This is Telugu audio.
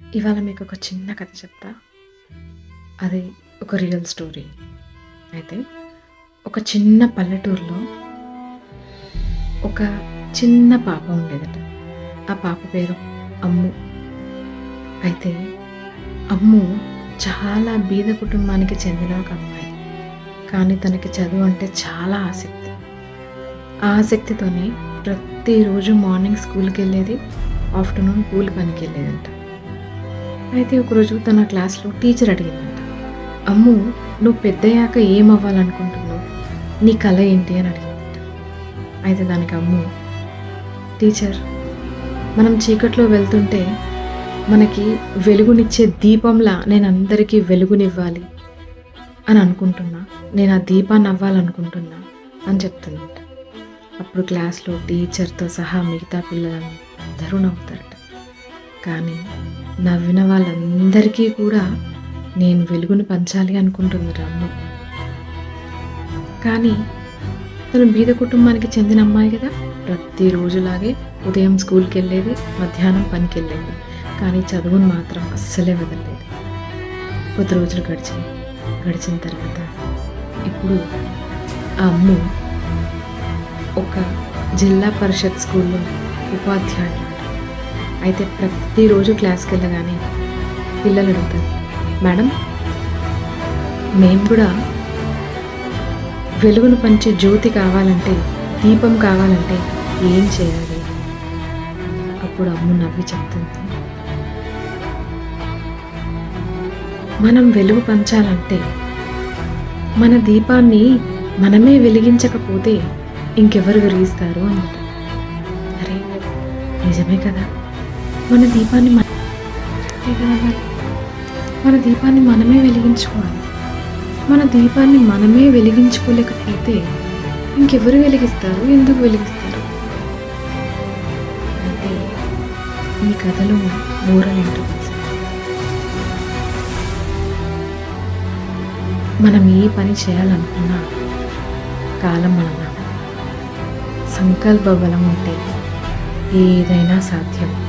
ఇవాళ మీకు ఒక చిన్న కథ చెప్తా. అది ఒక రియల్ స్టోరీ అయితే ఒక చిన్న పల్లెటూరులో ఒక చిన్న పాప ఉండేదట. ఆ పాప పేరు అమ్ము. అయితే అమ్ము చాలా బీద కుటుంబానికి చెందిన ఒక అమ్మాయి. కానీ తనకి చదువు అంటే చాలా ఆసక్తి. ఆ ఆసక్తితోనే ప్రతిరోజు మార్నింగ్ స్కూల్కి వెళ్ళేది ఆఫ్టర్నూన్ కూలి పనికి వెళ్ళేదంట. అయితే ఒకరోజు తన క్లాస్లో టీచర్ అడిగిందంట. అమ్ము నువ్వు పెద్దయ్యాక ఏమవ్వాలనుకుంటున్నావు? నీ కళ ఏంటి? అని అడిగిందంట. అయితే దానికి అమ్ము టీచర్ మనం చీకట్లో వెళ్తుంటే మనకి వెలుగునిచ్చే దీపంలా నేను అందరికీ వెలుగునివ్వాలి అని అనుకుంటున్నా. నేను ఆ దీపాన్ని అవ్వాలనుకుంటున్నా అని చెప్తుందంట. అప్పుడు క్లాస్లో టీచర్తో సహా మిగతా పిల్లలందరూ నవ్వుతారట. కానీ నవ్విన వాళ్ళందరికీ కూడా నేను వెలుగును పంచాలి అనుకుంటుంది అమ్మ కానీ తను బీద కుటుంబానికి చెందిన అమ్మాయి కదా. ప్రతిరోజులాగే ఉదయం స్కూల్కి వెళ్ళేది మధ్యాహ్నం పనికి వెళ్ళేది కానీ చదువును మాత్రం అస్సలే వదలలేదు. కొద్ది రోజులు గడిచింది. గడిచిన తర్వాత ఇప్పుడు ఆ అమ్ము ఒక జిల్లా పరిషత్ స్కూల్లో ఉపాధ్యాయుడు. అయితే ప్రతిరోజు క్లాస్కి వెళ్ళగానే పిల్లలు అడుగుతారు మేడం మేము కూడా వెలుగును పంచే జ్యోతి కావాలంటే దీపం కావాలంటే ఏం చేయాలి? అప్పుడు అమ్ము నవ్వి చెప్తుంది. మనం వెలుగు పంచాలంటే మన దీపాన్ని మనమే వెలిగించకపోతే ఇంకెవరు వెలిగిస్తారు అన్నమాట అరే నిజమే కదా? మన దీపాన్ని మన మన దీపాన్ని మనమే వెలిగించుకోవాలి. మన దీపాన్ని మనమే వెలిగించుకోలేకపోతే ఇంకెవరు వెలిగిస్తారు? ఎందుకు వెలిగిస్తారు? అంటే ఈ కథలో మోరల్ ఏంటో మనం ఏ పని చేయాలనుకున్నా కాలం మన సంకల్ప బలం ఉంటే ఏదైనా సాధ్యం.